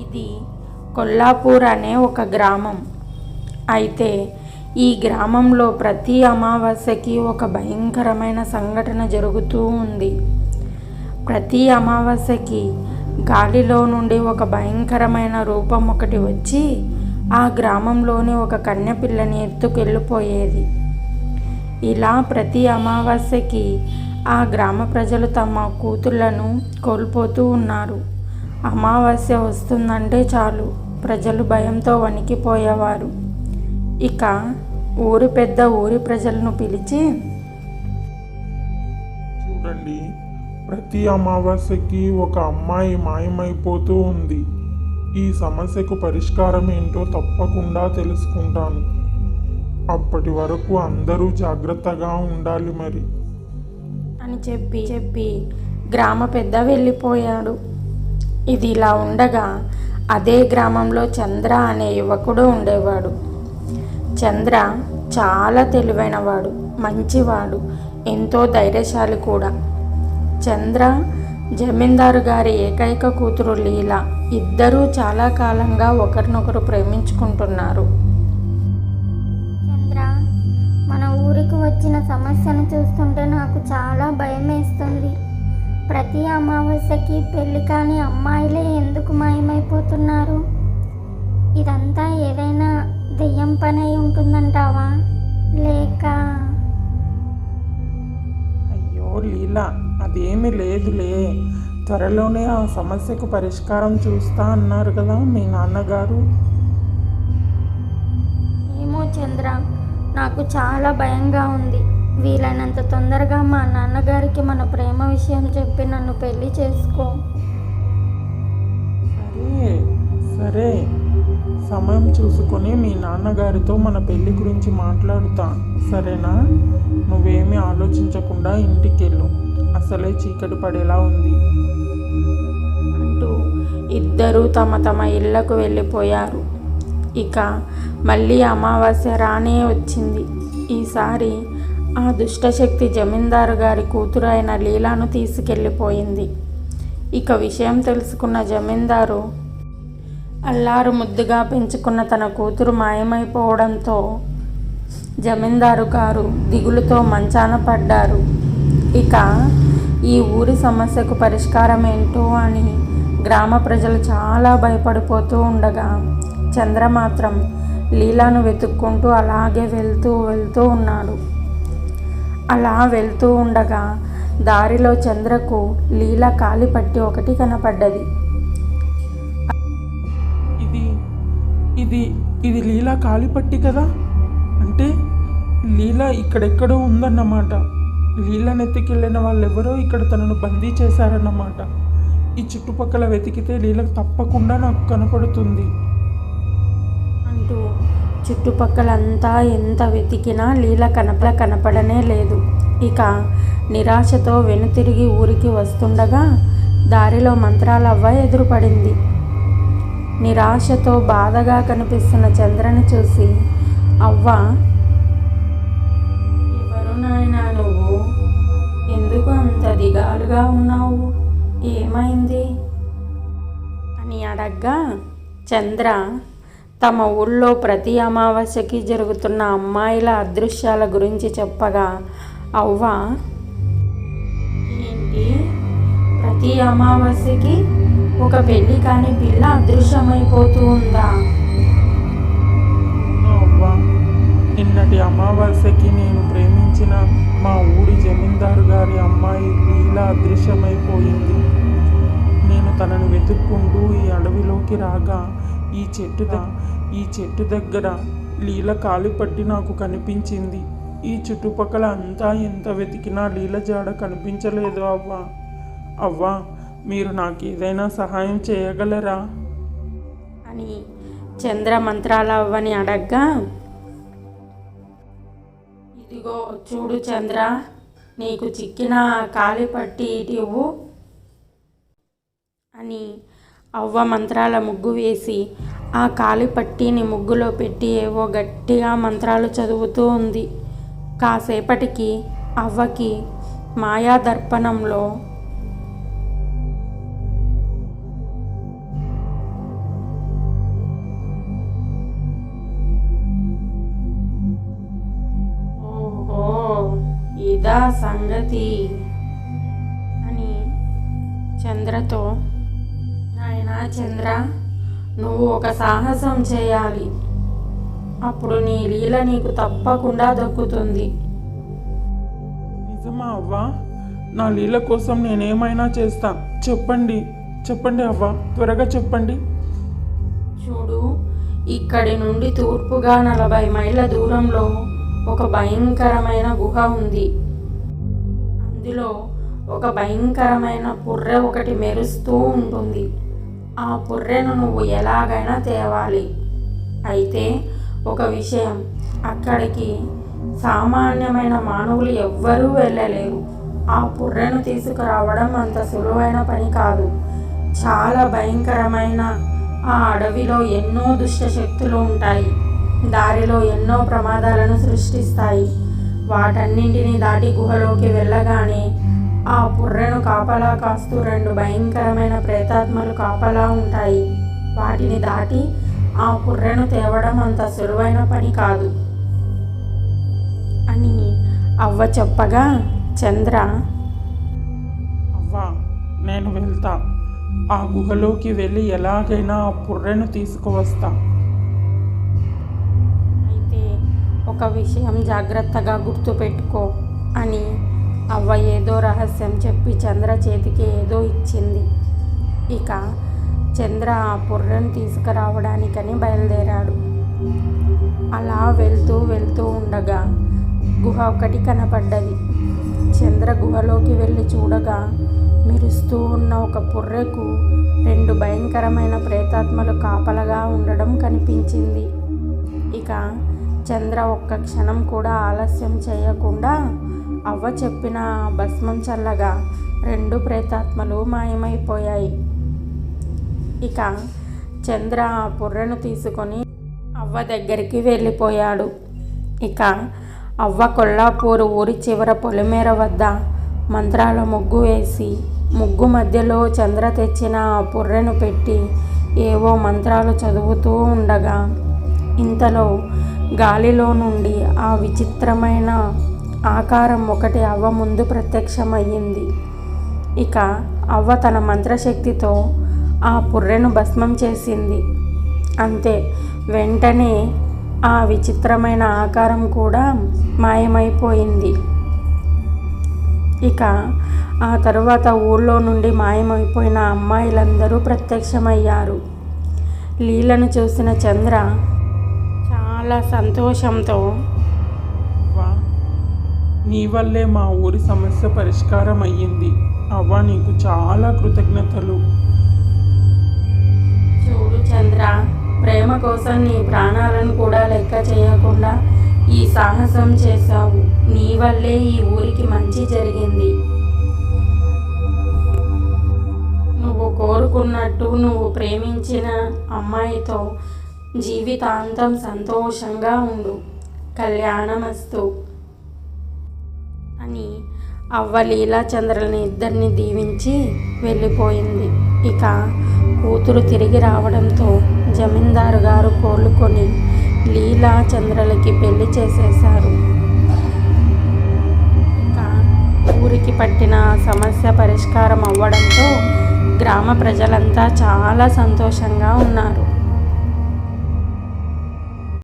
ఇది కొల్లాపూర్ అనే ఒక గ్రామం. అయితే ఈ గ్రామంలో ప్రతి అమావాస్యకి ఒక భయంకరమైన సంఘటన జరుగుతూ ఉంది. ప్రతి అమావాస్యకి గాలిలో నుండి ఒక భయంకరమైన రూపం ఒకటి వచ్చి ఆ గ్రామంలోని ఒక కన్యపిల్లని ఎత్తుకెళ్ళిపోయేది. ఇలా ప్రతి అమావాస్యకి ఆ గ్రామ ప్రజలు తమ కూతుళ్ళను కోల్పోతూ ఉన్నారు. అమావాస్య వస్తుందంటే చాలు. ప్రజలు భయంతో వణికిపోయేవారు. ఇక ఊరి పెద్ద ఊరి ప్రజలను పిలిచి చూడండి ప్రతి అమావాస్యకి ఒక అమ్మాయి మాయమైపోతూ ఉంది. ఈ సమస్యకు పరిష్కారం ఏంటో తప్పకుండా తెలుసుకుంటాను. అప్పటి వరకు అందరూ జాగ్రత్తగా ఉండాలి మరి. అని చెప్పి చెప్పి గ్రామ పెద్ద వెళ్ళిపోయాడు. ఇది ఇలా ఉండగా అదే గ్రామంలో చంద్ర అనే యువకుడు ఉండేవాడు. చంద్ర చాలా తెలివైనవాడు మంచివాడు ఎంతో ధైర్యశాలి కూడా. చంద్ర జమీందారు గారి ఏకైక కూతురు లీల ఇద్దరూ చాలా కాలంగా ఒకరినొకరు ప్రేమించుకుంటున్నారు. చంద్ర మన ఊరికి వచ్చిన సమస్యను చూస్తుంటే నాకు ప్రతి అమావాస్యకి పెళ్ళి కాని అమ్మాయిలే ఎందుకు మాయమైపోతున్నారు? ఇదంతా ఏదైనా దెయ్యం పని అయి ఉంటుందంటావా? లేక? అయ్యో లీలా అదేమీ లేదులే. త్వరలోనే ఆ సమస్యకు పరిష్కారం చూస్తా అన్నారు కదా మీ నాన్నగారు. ఏమో చంద్ర నాకు చాలా భయంగా ఉంది. వీలైనంత తొందరగా మా నాన్నగారికి మన ప్రేమ విషయం చెప్పి నన్ను పెళ్ళి చేసుకో. సరే సరే. సమయం చూసుకొని మీ నాన్నగారితో మన పెళ్ళి గురించి మాట్లాడుతా. సరేనా? నువ్వేమీ ఆలోచించకుండా ఇంటికెళ్ళు. అసలే చీకటి పడేలా ఉంది. అంటూ ఇద్దరూ తమ తమ ఇళ్ళకు వెళ్ళిపోయారు. ఇక మళ్ళీ అమావాస్య రానే వచ్చింది. ఈసారి ఆ దుష్టశక్తి జమీందారు గారి కూతురు అయిన లీలాను తీసుకెళ్ళిపోయింది. ఇక విషయం తెలుసుకున్న జమీందారు అల్లారు ముద్దుగా పెంచుకున్న తన కూతురు మాయమైపోవడంతో జమీందారు గారు దిగులుతో మంచాన పడ్డారు. ఇక ఈ ఊరి సమస్యకు పరిష్కారం ఏంటో అని గ్రామ ప్రజలు చాలా భయపడిపోతూ ఉండగా చంద్ర మాత్రం లీలాను వెతుక్కుంటూ అలాగే వెళ్తూ వెళ్తూ ఉన్నాడు. అలా వెళ్తూ ఉండగా దారిలో చంద్రకు లీల కాలి పట్టి ఒకటి కనపడ్డది. ఇది ఇది ఇది లీలా కాలిపట్టి కదా? అంటే లీలా ఇక్కడెక్కడో ఉందన్నమాట. లీలా నెత్తికెళ్ళిన వాళ్ళెవరో ఇక్కడ తనను బందీ చేశారన్నమాట. ఈ చుట్టుపక్కల వెతికితే లీలకు తప్పకుండా నాకు కనపడుతుంది. అంటూ చుట్టుపక్కలంతా ఎంత వెతికినా లీల కనప కనపడనే లేదు. ఇక నిరాశతో వెనుతిరిగి ఊరికి వస్తుండగా దారిలో మంత్రాలవ్వ ఎదురుపడింది. నిరాశతో బాధగా కనిపిస్తున్న చంద్రని చూసి అవ్వ ఎవరు నాయన నువ్వు? ఎందుకు అంత దిగాలుగా ఉన్నావు? ఏమైంది? అని అడగ్గా చంద్ర తమ ఊళ్ళో ప్రతి అమావాస్యకి జరుగుతున్న అమ్మాయిల అదృశ్యాల గురించి చెప్పగా అవ్వ ఏంటి? ప్రతి అమావాస్యకి ఒక పెళ్ళి కాని పిల్ల అదృశ్యమైపోతూ ఉందా? అవ్వ. నిన్నటి అమావాస్యకి నేను ప్రేమించిన మా ఊరి జమీందారు గారి అమ్మాయి లీలా అదృశ్యమైపోయింది. నేను తనను వెతుక్కుంటూ ఈ అడవిలోకి రాగా ఈ చెట్టు ఈ చెట్టు దగ్గర లీల కాలు పట్టి నాకు కనిపించింది. ఈ చుట్టుపక్కల అంతా ఎంత వెతికినా లీల జాడ కనిపించలేదు అవ్వా. అవ్వా మీరు నాకు ఏదైనా సహాయం చేయగలరా? అని చంద్ర మంత్రాల అవ్వని అడగ్గా ఇదిగో చూడు చంద్ర నీకు చిక్కిన కాలి పట్టి ఇటివు అని అవ్వ మంత్రాల ముగ్గు వేసి ఆ కాలి పట్టీని ముగ్గులో పెట్టి ఏవో గట్టిగా మంత్రాలు చదువుతూ ఉంది. కాసేపటికి అవ్వకి మాయాదర్పణంలో ఓహో ఇదా సంగతి అని చంద్రతో చంద్ర నువ్వు ఒక సాహసం చేయాలి. అప్పుడు నీ లీల నీకు తప్పకుండా దక్కుతుంది. నిజమా అవ్వా? నా లీల కోసం నేనేమైనా చేస్తా. చెప్పండి. చెప్పండి అవ్వా. త్వరగా చెప్పండి. చూడు ఇక్కడి నుండి తూర్పుగా నలభై మైళ్ళ దూరంలో ఒక భయంకరమైన గుహ ఉంది. అందులో ఒక భయంకరమైన పుర్రె ఒకటి మెరుస్తూ ఉంటుంది. ఆ పుర్రెను నువ్వు ఎలాగైనా తేవాలి. అయితే ఒక విషయం అక్కడికి సామాన్యమైన మానవులు ఎవ్వరూ వెళ్ళలేరు. ఆ పుర్రెను తీసుకురావడం అంత సులువైన పని కాదు. చాలా భయంకరమైన ఆ అడవిలో ఎన్నో దుష్ట శక్తులు ఉంటాయి. దారిలో ఎన్నో ప్రమాదాలను సృష్టిస్తాయి. వాటన్నింటినీ దాటి గుహలోకి వెళ్ళగానే ఆ పుర్రెను కాపలా కాస్తూ రెండు భయంకరమైన ప్రేతాత్మలు కాపలా ఉంటాయి. వాటిని దాటి ఆ పుర్రెను తేవడం అంత సులువైన పని కాదు. అని అవ్వ చెప్పగా చంద్ర! అవ్వా నేను వెళ్తా. ఆ గుహలోకి వెళ్ళి ఎలాగైనా ఆ పుర్రెను తీసుకువస్తా. అయితే ఒక విషయం జాగ్రత్తగా గుర్తుపెట్టుకో అని అవ్వ ఏదో రహస్యం చెప్పి చంద్ర చేతికి ఏదో ఇచ్చింది. ఇక చంద్ర ఆ పుర్రను తీసుకురావడానికని బయలుదేరాడు. అలా వెళ్తూ వెళ్తూ ఉండగా గుహ ఒకటి కనపడ్డది. చంద్ర గుహలోకి వెళ్ళి చూడగా మెరుస్తూ ఉన్న ఒక పుర్రెకు రెండు భయంకరమైన ప్రేతాత్మలు కాపలగా ఉండడం కనిపించింది. ఇక చంద్ర ఒక్క క్షణం కూడా ఆలస్యం చేయకుండా అవ్వ చెప్పిన భస్మం చల్లగా రెండు ప్రేతాత్మలు మాయమైపోయాయి. ఇక చంద్ర ఆ తీసుకొని అవ్వ దగ్గరికి వెళ్ళిపోయాడు. ఇక అవ్వ కొల్లాపూరు ఊరి చివర పొలిమేర వద్ద మంత్రాల ముగ్గు వేసి ముగ్గు మధ్యలో చంద్ర తెచ్చిన ఆ పుర్రెను పెట్టి ఏవో మంత్రాలు చదువుతూ ఉండగా ఇంతలో గాలిలో నుండి ఆ విచిత్రమైన ఆకారం ఒకటి అవ్వ ముందు ప్రత్యక్షమయ్యింది. ఇక అవ్వ తన మంత్రశక్తితో ఆ పుర్రెను భస్మం చేసింది. అంతే వెంటనే ఆ విచిత్రమైన ఆకారం కూడా మాయమైపోయింది. ఇక ఆ తరువాత ఊళ్ళో నుండి మాయమైపోయిన అమ్మాయిలందరూ ప్రత్యక్షమయ్యారు. లీలను చూసిన చంద్ర చాలా సంతోషంతో నీ వల్లే మా ఊరి సమస్య పరిష్కారం అయ్యింది అవ్వ నీకు చాలా కృతజ్ఞతలు. చూడు చంద్ర ప్రేమ కోసం నీ ప్రాణాలను కూడా లెక్క చేయకుండా ఈ సాహసం చేశావు. నీ వల్లే ఈ ఊరికి మంచి జరిగింది. నువ్వు కోరుకున్నట్టు నువ్వు ప్రేమించిన అమ్మాయితో జీవితాంతం సంతోషంగా ఉండు. కళ్యాణమస్తు. అవ్వ లీలాచంద్రుల్ని ఇద్దరిని దీవించి వెళ్ళిపోయింది. ఇక కూతురు తిరిగి రావడంతో జమీందారు గారు కోలుకొని లీలాచంద్రులకి పెళ్ళి చేసేశారు. ఇంకా ఊరికి పట్టిన సమస్య పరిష్కారం అవ్వడంతో గ్రామ ప్రజలంతా చాలా సంతోషంగా ఉన్నారు.